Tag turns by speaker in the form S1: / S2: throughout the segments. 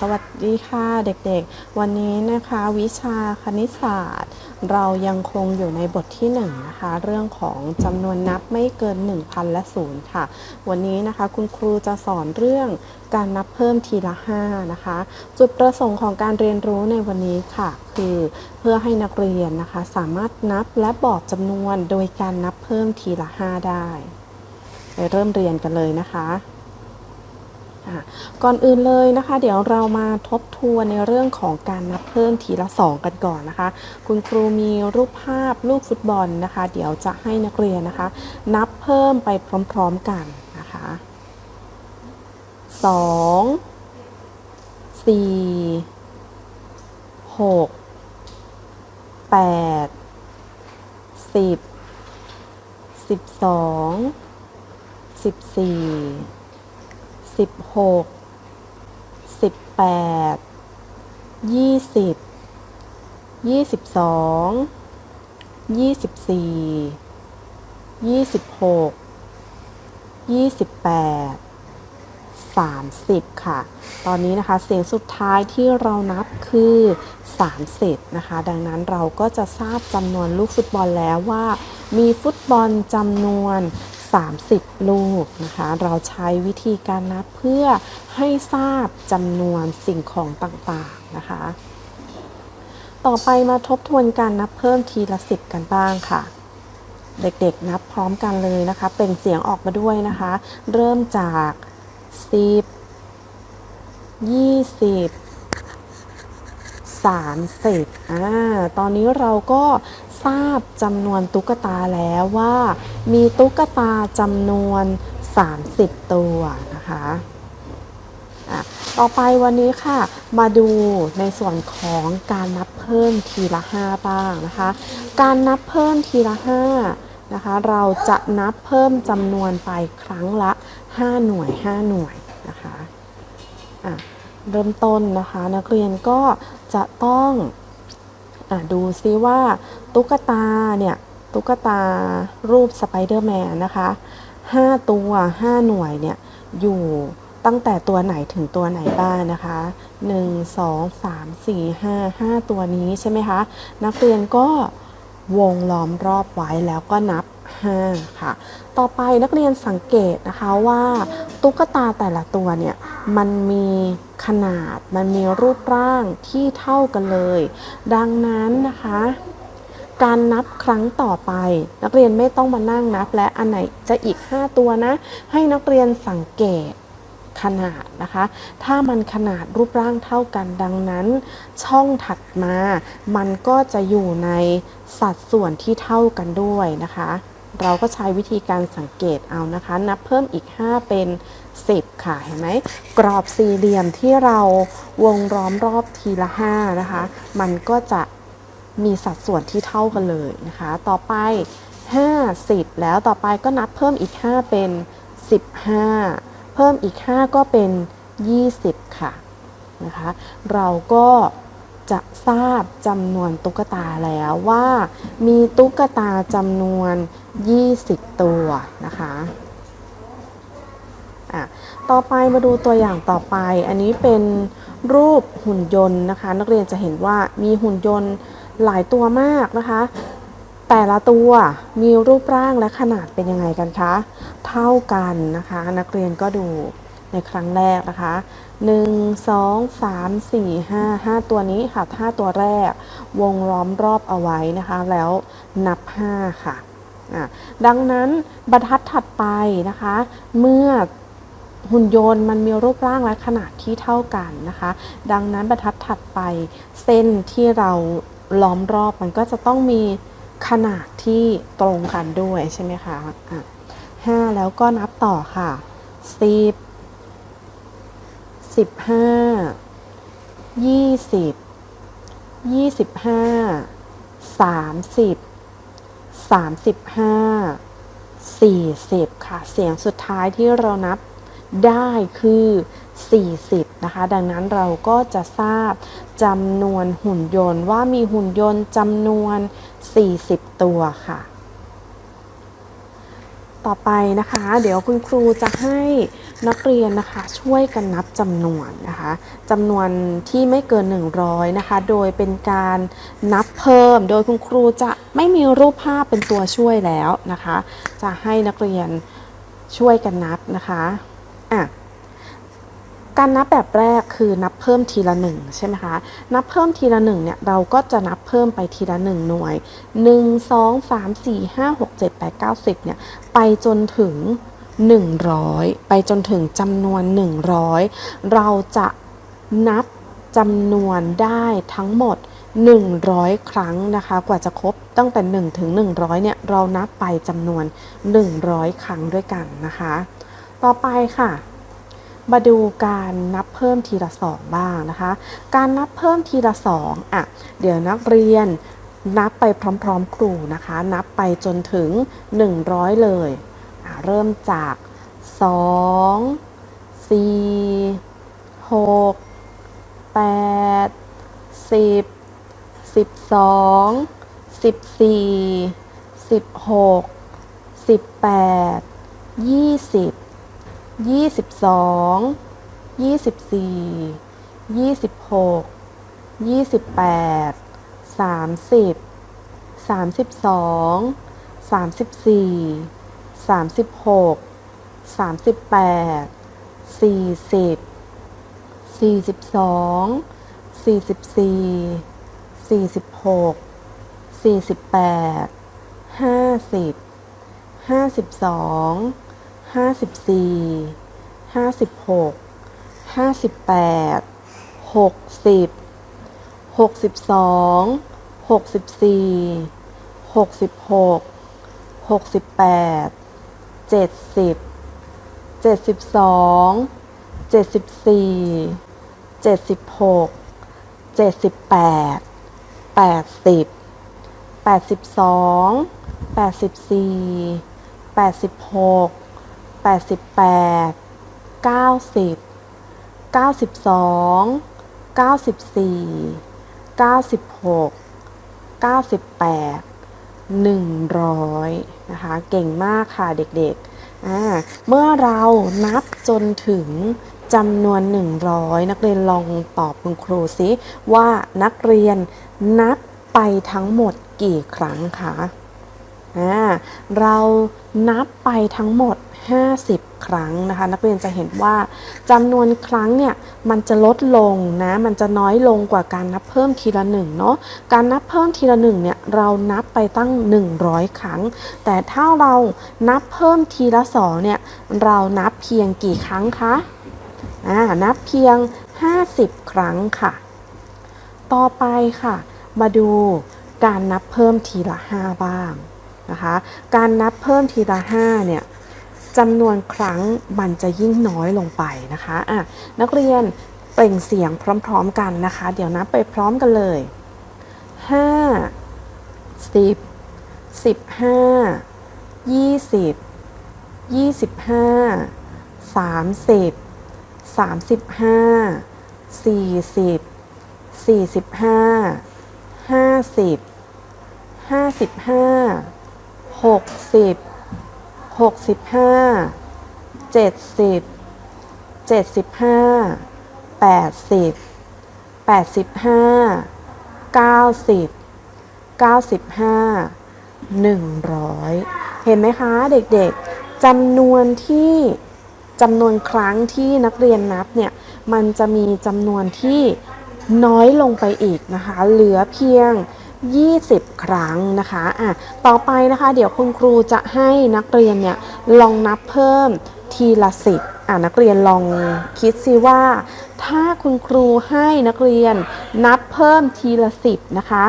S1: สวัสดีค่ะเด็กๆ วันนี้นะคะวิชาคณิตศาสตร์ เรายังคงอยู่ในบทที่1นงนะคะเรื่องของจำนวนนับไม่เกิน 1,000 และศูนย์ค่ะ วันนี้นะคะคุณครูจะสอนเรื่องการนับเพิ่มทีละ 5 นะคะ จุดประสงค์ของการเรียนรู้ในวันนี้ค่ะ คือเพื่อให้นักเรียนนะคะสามารถนับและบอกจำนวนโดยการนับเพิ่มทีละ 5 ได้ ไปเริ่มเรียนกันเลยนะคะ ก่อนอื่นเลยนะคะ เดี๋ยวเรามาทบทวนในเรื่องของการนับเพิ่มทีละสองกันก่อนนะคะ คุณครูมีรูปภาพลูกฟุตบอลนะคะ เดี๋ยวจะให้นักเรียนนะคะ นับเพิ่มไปพร้อมๆกันนะคะสองสี่หกแปดสิบสิบสองสิบสี่ สิบหกสิบแปดยี่สิบยี่สิบสองยี่สิบสี่ยี่สิบหกยี่สิบแปดสามสิบค่ะ ตอนนี้นะคะเสียงสุดท้ายที่เรานับคือ30นะคะ ดังนั้นเราก็จะทราบจำนวนลูกฟุตบอลแล้วว่า มีฟุตบอลจำนวน 30 ลูกนะคะ เราใช้วิธีการนับเพื่อให้ทราบจำนวนสิ่งของต่างๆนะคะ ต่อไปมาทบทวนการนับเพิ่มทีละสิบกันบ้างค่ะ เด็กๆนับพร้อมกันเลยนะคะ เป็นเสียงออกมาด้วยนะคะ เริ่มจาก 10 20 30อ่าตอนนี้เราก็ ทราบจำนวนตุ๊กตาแล้วว่า มีตุ๊กตาจำนวน 30 ตัวนะคะอะต่อไปวันนี้ค่ะ มาดูในส่วนของการนับเพิ่มทีละ 5 บ้างนะคะ การนับเพิ่มทีละ 5 นะคะ เราจะนับเพิ่มจำนวนไปครั้งละ 5 หน่วย 5 หน่วยนะคะอะเริ่มต้นนะคะ นักเรียนก็จะต้อง ดูซิว่าตุ๊กตาเนี่ยตุ๊กตารูปสไปเดอร์แมนนะคะ5 ตัว 5 หน่วยเนี่ยอยู่ตั้งแต่ตัวไหนถึงตัวไหนบ้างนะคะ 1 2 3 4 5 5 ตัวนี้ใช่ไหมคะ นักเรียนก็วงล้อมรอบไว้แล้วก็นับ 5ค่ะ ต่อไปนักเรียนสังเกตนะคะว่าตุ๊กตาแต่ละตัวเนี่ยมันมีขนาด มันมีรูปร่างที่เท่ากันเลย ดังนั้นนะคะการนับครั้งต่อไป นักเรียนไม่ต้องมานั่งนับ และอันไหนจะอีก 5 ตัวนะ ให้นักเรียนสังเกตขนาดนะคะ ถ้ามันขนาดรูปร่างเท่ากันดังนั้น ช่องถัดมา มันก็จะอยู่ในสัดส่วนที่เท่ากันด้วยนะคะ เราก็ใช้วิธีการสังเกตเอานะคะ นับเพิ่มอีก 5 เป็น 10 ค่ะเห็นไหมกรอบสี่เหลี่ยมที่เราวงล้อมรอบทีละ 5 นะคะ มันก็จะมีสัดส่วนที่เท่ากันเลยนะคะ ต่อไป 50 แล้วต่อไปก็นับเพิ่มอีก 5 เป็น 15 เพิ่มอีก 5 ก็เป็น 20 ค่ะนะคะ เราก็ จะทราบจำนวนตุ๊กตาแล้วว่ามีตุ๊กตาจำนวน 20 ตัวนะคะะต่อไปมาดูตัวอย่างต่อไป อันนี้เป็นรูปหุ่นยนต์นะคะ นักเรียนจะเห็นว่ามีหุ่นยนต์หลายตัวมากนะคะ แต่ละตัวมีรูปร่างและขนาดเป็นยังไงกันคะ เท่ากันนะคะ นักเรียนก็ดู ในครั้งแรกนะคะ 1 2 3 4 5 5 ตัวนี้ค่ะ 5 ตัวแรก วงล้อมรอบเอาไว้นะคะ แล้วนับ 5ค่ะอะ ดังนั้นบรรทัดถัดไปนะคะ เมื่อหุ่นยนต์มันมีรูปร่างและขนาดที่เท่ากันนะคะ ดังนั้นบรรทัดถัดไปเส้นที่เราล้อมรอบมันก็จะต้องมีขนาดที่ตรงกันด้วยใช่ไหมคะอะห้าแล้วก็นับต่อค่ะสิบ สิบห้ายี่สิบยี่สิบห้าสามสิบสามสิบห้าสี่สิบค่ะ เสียงสุดท้ายที่เรานับได้คือ 40 นะคะ ดังนั้นเราก็จะทราบจำนวนหุ่นยนต์ว่ามีหุ่นยนต์จำนวน 40 ตัวค่ะ ต่อไปนะคะ เดี๋ยวคุณครูจะให้นักเรียนนะคะช่วยกันนับจำนวนนะคะจำนวนที่ไม่เกิน 100นะคะ โดยเป็นการนับเพิ่ม โดยคุณครูจะไม่มีรูปภาพเป็นตัวช่วยแล้วนะคะ จะให้นักเรียนช่วยกันนับนะคะอะ การนับแบบแรกคือนับเพิ่มทีละหนึ่งใช่ไหมคะ นับเพิ่มทีละหนึ่งเนี่ยเราก็จะนับเพิ่มไปทีละหนึ่งหน่วย1 2 3 4 5 6 7 8 9 10เนี่ยไปจนถึง100ไปจนถึงจำนวน100เราจะนับจำนวนได้ทั้งหมด 100 ครั้งนะคะ กว่าจะครบตั้งแต่ 1 ถึง 100เนี่ยเรานับไปจำนวน 100 ครั้งด้วยกันนะคะ ต่อไปค่ะ มาดูการนับเพิ่มทีละสองบ้างนะคะ การนับเพิ่มทีละสองอะ เดี๋ยวนักเรียนนับไปพร้อมๆ ครูนะคะ นับไปจนถึง 100 เลยเริ่มจาก 2 4 6 8 10 12 14 16 18 20 ยี่สิบสองยี่สิบสี่ยี่สิบหกยี่สิบแปดสามสิบสามสิบสองสามสิบสี่สามสิบหกสามสิบแปดสี่สิบสี่สิบสองสี่สิบสี่สี่สิบหกสี่สิบแปดห้าสิบห้าสิบสอง ห้าสิบสี่ห้าสิบหกห้าสิบแปดหกสิบหกสิบสองหกสิบสี่หกสิบหกหกสิบแปดเจ็ดสิบเจ็ดสิบสองเจ็ดสิบสี่เจ็ดสิบหกเจ็ดสิบแปดแปดสิบแปดสิบสองแปดสิบสี่แปดสิบหก 88 90 92 94 96 97 100นะคะ เก่งมากค่ะเด็กๆอ่าเมื่อเรานับจนถึงจำนวน 100 นักเรียนลองตอบคุณครูซิว่านักเรียนนับไปทั้งหมดกี่ครั้งคะอ่าเรานับไปทั้งหมด 50 ครั้งนะคะ นักเรียนจะเห็นว่าจำนวนครั้งเนี่ยมันจะลดลงนะ มันจะน้อยลงกว่าการนับเพิ่มทีละหนึ่งเนาะการนับเพิ่มทีละหนึ่งเนี่ยเรานับไปตั้ง 100 ครั้ง แต่ถ้าเรานับเพิ่มทีละสองเนี่ยเรานับเพียงกี่ครั้งคะอ่านับเพียง 50 ครั้งค่ะ ต่อไปค่ะ มาดูการนับเพิ่มทีละ 5 บ้างนะคะ การนับเพิ่มทีละ 5 เนี่ย จำนวนครั้งมันจะยิ่งน้อยลงไปนะคะอะนักเรียนเปล่งเสียงพร้อมๆกันนะคะ เดี๋ยวนับไปพร้อมกันเลย 5 10 15 20 25 30 35 40 45 50 55 60 65 70 75 80 85 90 95 100เห็นไหมคะเด็กๆจำนวนที่จำนวนครั้งที่นักเรียนนับเนี่ย มันจะมีจำนวนที่น้อยลงไปอีกนะคะ เหลือเพียง 20 ครั้งนะคะอะต่อไปนะคะเดี๋ยวคุณครูจะให้นักเรียนเนี่ยลองนับเพิ่มทีละสิบอะนักเรียนลองคิดสิว่า ถ้าคุณครูให้นักเรียนนับเพิ่มทีละสิบนะคะ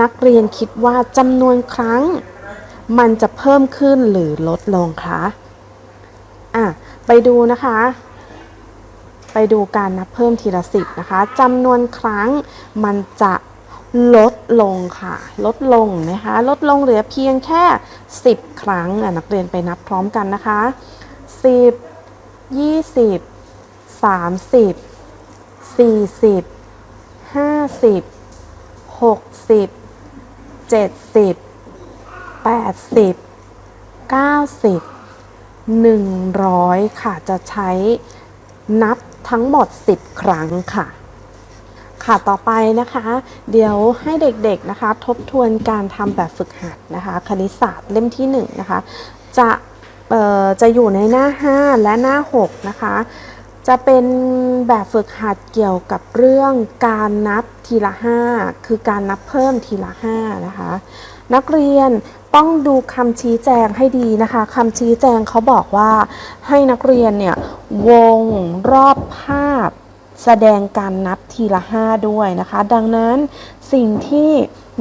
S1: นักเรียนคิดว่าจำนวนครั้ง มันจะเพิ่มขึ้นหรือลดลงคะอะไปดูนะคะ ไปดูการนับเพิ่มทีละสิบนะคะจำนวนครั้งมันจะ ลดลงค่ะ ลดลงนะคะ ลดลงเหลือเพียงแค่ 10 ครั้งนักเรียนไปนับพร้อมกันนะคะ 10 20 30 40 50 60 70 80 90 100 ค่ะ จะใช้นับทั้งหมด 10 ครั้งค่ะ ค่ะต่อไปนะคะ เดี๋ยวให้เด็กๆนะคะ ทบทวนการทำแบบฝึกหัดนะคะ คณิตศาสตร์เล่มที่1นะคะ จะจะอยู่ในหน้า 5 และหน้า 6 นะคะ จะเป็นแบบฝึกหัดเกี่ยวกับเรื่องการนับทีละ 5 คือการนับเพิ่มทีละ 5 นะคะ นักเรียนต้องดูคำชี้แจงให้ดีนะคะคำชี้แจงเขาบอกว่าให้นักเรียนเนี่ยวงรอบภาพ แสดงการนับทีละ 5 ด้วยนะคะ ดังนั้นสิ่งที่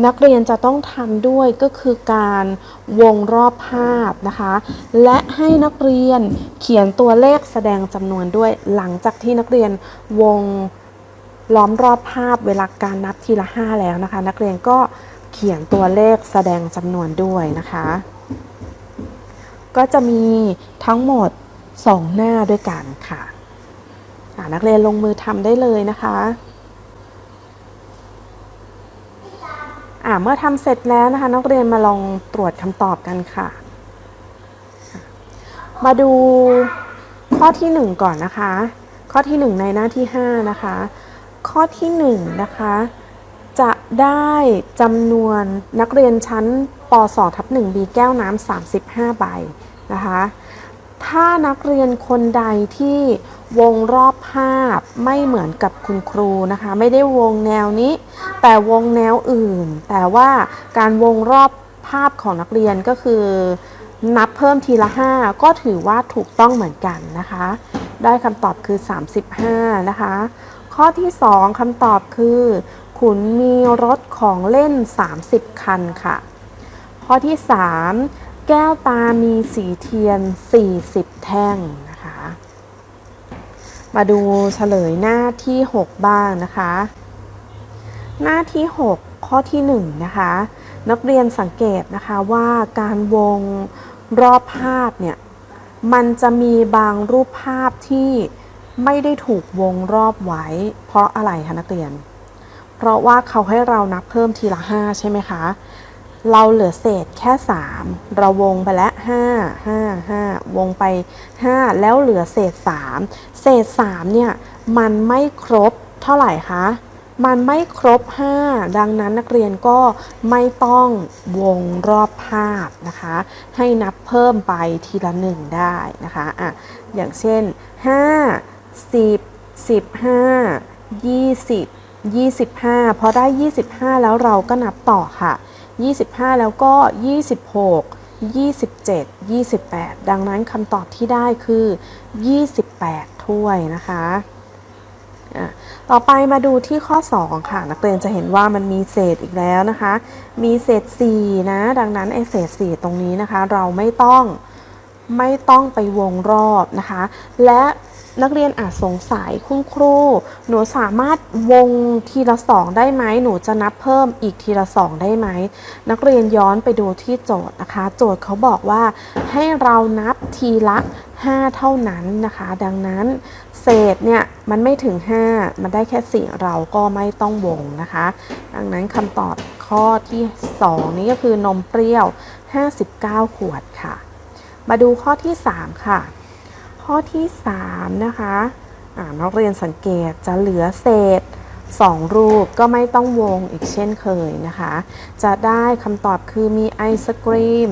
S1: นักเรียนจะต้องทำด้วยก็คือการวงรอบภาพนะคะ และให้นักเรียนเขียนตัวเลขแสดงจำนวนด้วย หลังจากที่นักเรียนวงล้อมรอบภาพเวลาการนับทีละ 5 แล้วนะคะ นักเรียนก็เขียนตัวเลขแสดงจำนวนด้วยนะคะ ก็จะมีทั้งหมด 2 หน้าด้วยกันค่ะ นักเรียนลงมือทำได้เลยนะคะอาเมื่อทำเสร็จแล้วนะคะ นักเรียนมาลองตรวจคำตอบกันค่ะ มาดูข้อที่ 1 ก่อนนะคะ ข้อที่ 1 ในหน้าที่ 5 นะคะ ข้อที่1นะคะจะได้จำนวนนักเรียนชั้นป .2 ทับ1 B แก้วน้ำ35 ใบนะคะ ถ้านักเรียนคนใดที่ วงรอบภาพไม่เหมือนกับคุณครูนะคะ ไม่ได้วงแนวนี้ แต่วงแนวอื่น แต่ว่าการวงรอบภาพของนักเรียนก็คือ นับเพิ่มทีละ 5 ก็ถือว่าถูกต้องเหมือนกันนะคะ ได้คำตอบคือ 35 นะคะ ข้อที่ 2คำตอบคือ ขุนมีรถของเล่น 30 คันค่ะ ข้อที่ 3 แก้วตามีสีเทียน 40 แท่ง มาดูเฉลยหน้าที่ 6 บ้างนะคะ หน้าที่ 6 ข้อที่ 1 นะคะ นักเรียนสังเกตนะคะว่าการวงรอบภาพเนี่ย มันจะมีบางรูปภาพที่ไม่ได้ถูกวงรอบไว้ เพราะอะไรคะนักเรียน เพราะว่าเขาให้เรานับเพิ่มทีละ 5 ใช่ไหมคะ เราเหลือเศษแค่ 3 เราวงไปแล้ว5 5 5 วงไป 5 แล้วเหลือเศษ 3 เศษ 3 เนี่ย มันไม่ครบเท่าไหร่คะ มันไม่ครบ 5 ดังนั้นนักเรียนก็ไม่ต้องวงรอบภาพนะคะ ให้นับเพิ่มไปทีละ 1 ได้นะคะอะอย่างเช่น 5 10 15 20 25 พอได้ 25 แล้วเราก็นับต่อค่ะ 25 แล้วก็ 26 27 28 ดังนั้นคำตอบที่ได้คือ 28 ถ้วยนะคะต่อไปมาดูที่ข้อ 2 ค่ะ นักเรียนจะเห็นว่ามันมีเศษอีกแล้วนะคะ มีเศษ 4 นะ ดังนั้นไอเศษ 4 ตรงนี้นะคะ เราไม่ต้องไม่ต้องไปวงรอบนะคะ และ นักเรียนอาจสงสัยคุณครู หนูสามารถวงทีละสองได้ไหม หนูจะนับเพิ่มอีกทีละสองได้ไหม นักเรียนย้อนไปดูที่โจทย์นะคะ โจทย์เขาบอกว่าให้เรานับทีละ 5 เท่านั้นนะคะ ดังนั้นเศษเนี่ยมันไม่ถึง 5 มันได้แค่ 4 เราก็ไม่ต้องวงนะคะ ดังนั้นคำตอบข้อที่ 2 นี้ก็คือนมเปรี้ยว 59 ขวดค่ะ มาดูข้อที่ 3 ค่ะ ข้อที่ 3 นะคะนักเรียนสังเกตจะเหลือเศษ 2 รูปก็ไม่ต้องวงอีกเช่นเคยนะคะ จะได้คำตอบคือมีไอศกรีม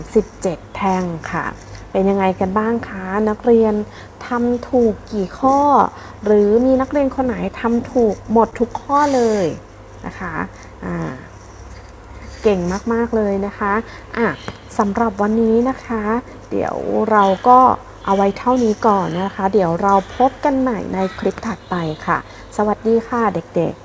S1: 37 แท่งค่ะ เป็นยังไงกันบ้างคะ นักเรียนทำถูกกี่ข้อ หรือมีนักเรียนคนไหนทำถูกหมดทุกข้อเลยนะคะอ่าเก่งมาก ๆ เลยนะคะอะสำหรับวันนี้นะคะ เดี๋ยวเราก็ เอาไว้เท่านี้ก่อนนะคะ เดี๋ยวเราพบกันใหม่ในคลิปถัดไปค่ะ สวัสดีค่ะเด็กๆ